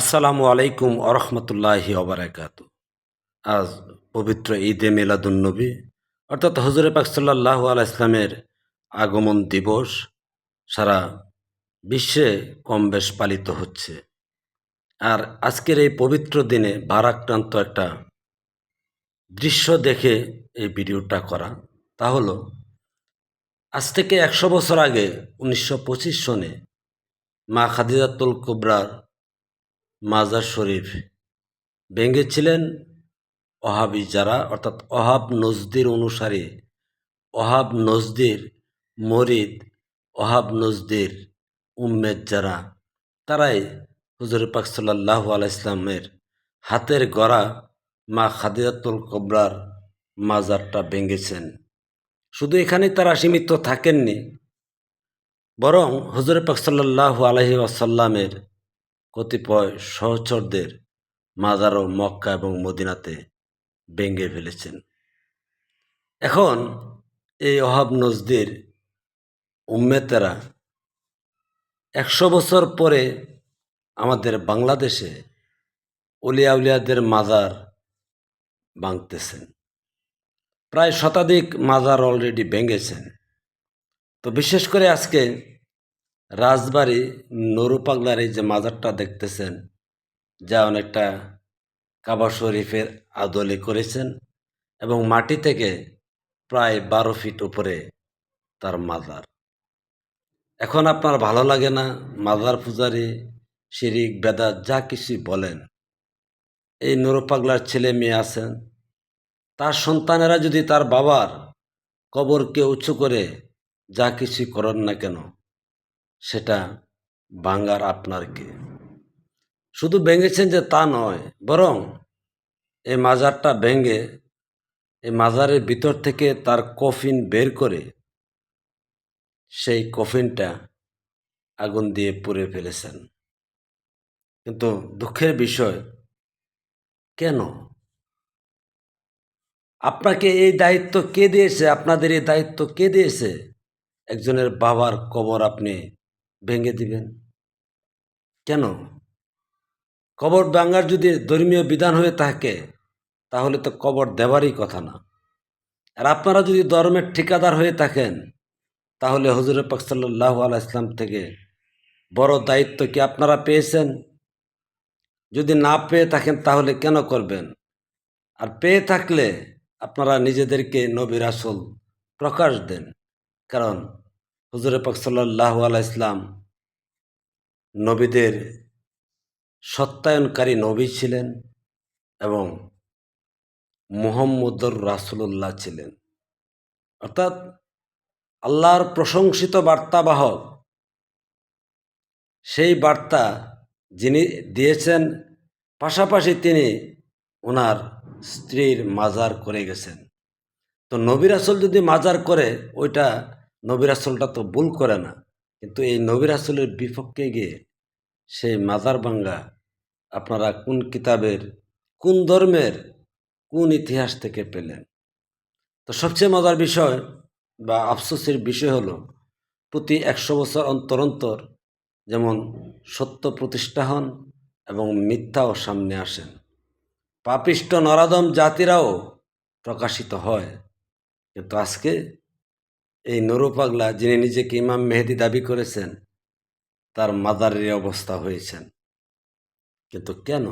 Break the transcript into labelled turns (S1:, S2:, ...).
S1: আসসালামু আলাইকুম আরহামতুল্লাহি অবরাকাত আজ পবিত্র ঈদে মিলাদুন্নবী অর্থাৎ হজরে পাক সাল্লাহ আল ইসলামের আগমন দিবস সারা বিশ্বে কম বেশ পালিত হচ্ছে। আর আজকের এই পবিত্র দিনে ভারাক্রান্ত একটা দৃশ্য দেখে এই ভিডিওটা করা, তা হলো, আজ থেকে একশো বছর আগে উনিশশো পঁচিশ সনে মা খাদিজাতুল কুবরার মাজার শরীফ। ভেঙেছিলেন ওহাবি যারা, অর্থাৎ ওহাব নজদির অনুসারী। ওহাব নজদির মরিদ, ওহাব নজদির উম্মেদ যারা, তারাই হুজুর পাক সাল্লাহ আলাইসলামের হাতের গড়া মা খাদিজাতুল কবরার মাজারটা ভেঙেছেন। শুধু এখানে তারা সীমিত থাকেননি, বরং হুজুর পাক সাল্লাহ আলহি আসাল্লামের কতিপয় সহচরদের মাজারও মক্কা এবং মদিনাতে ভেঙে ফেলেছেন। এখন এই অহাব নজদির উম্মেতেরা একশো বছর পরে আমাদের বাংলাদেশে উলিয়া উলিয়াদের মাজার ভাঙতেছেন। প্রায় শতাধিক মাজার অলরেডি ভেঙেছেন। তো বিশেষ করে আজকে রাজবাড়ি নরুপাগলার এই যে মাজারটা দেখতেছেন, যা অনেকটা কাবা শরীফের আদলে করেছেন এবং মাটি থেকে প্রায় বারো ফিট উপরে তার মাজার। এখন আপনার ভালো লাগে না, মাজার পূজারি, শিরিক বেদাত যা কিছুই বলেন। এই নরুপাগলার ছেলে মেয়ে আছেন। তার সন্তানেরা যদি তার বাবার কবরকে উঁচু করে যা কিছুই করেন না কেন সেটা ভাঙ্গার আপনার কে শুধু ভেঙেছেন যে তা নয়, বরং এই মাজারটা ভেঙে এই মাজারের ভিতর থেকে তার কফিন বের করে সেই কফিনটা আগুন দিয়ে পুড়ে ফেলেছেন। কিন্তু দুঃখের বিষয়, কেন? আপনাকে এই দায়িত্ব কে দিয়েছে? আপনাদের এই দায়িত্ব কে দিয়েছে? একজনের বাবার কবর আপনি ভেঙে দিবেন। কেন? কবর ভাঙার যদি ধর্মীয় বিধান হয়ে থাকে, তাহলে তো কবর দেওয়ারই কথা না। আর আপনারা যদি ধর্মের ঠিকাদার হয়ে থাকেন, তাহলে হজুর পাক সাল্লাহ আল ইসলাম থেকে বড় দায়িত্ব কি আপনারা পেয়েছেন? যদি না পেয়ে থাকেন, তাহলে কেন করবেন? আর পেয়ে থাকলে আপনারা নিজেদেরকে নবী রাসুল প্রকাশ দেন। কারণ হুজুর পাক সাল্লাহ আল ইসলাম নবীদের সত্যায়নকারী নবী ছিলেন এবং মোহাম্মদুর রাসুল্লাহ ছিলেন। অর্থাৎ আল্লাহর প্রশংসিত বার্তাবাহক সেই বার্তা যিনি দিয়েছেন, পাশাপাশি তিনি ওনার স্ত্রীর মাজার করে গেছেন। তো নবী রাসুল যদি মাজার করে, ওইটা নবী রাসুলটা তো ভুল করে না। কিন্তু এই নবী রাসুলের বিপক্ষে গিয়ে সেই মাজার ভাঙ্গা আপনারা কোন কিতাবের, কোন ধর্মের, কোন ইতিহাস থেকে পেলেন? তো সবচেয়ে মজার বিষয় বা আফসোসের বিষয় হলো, প্রতি একশো বছর অন্তর অন্তর যেমন সত্য প্রতিষ্ঠা হন এবং মিথ্যাও সামনে আসেন। পাপিষ্ট নরাদম জাতিরাও প্রকাশিত হয়। কিন্তু আজকে এই নুরুপাগলা যিনি নিজেকে ইমাম মেহেদি দাবি করেছেন তার মাদারের অবস্থা হয়েছেন। কিন্তু কেন?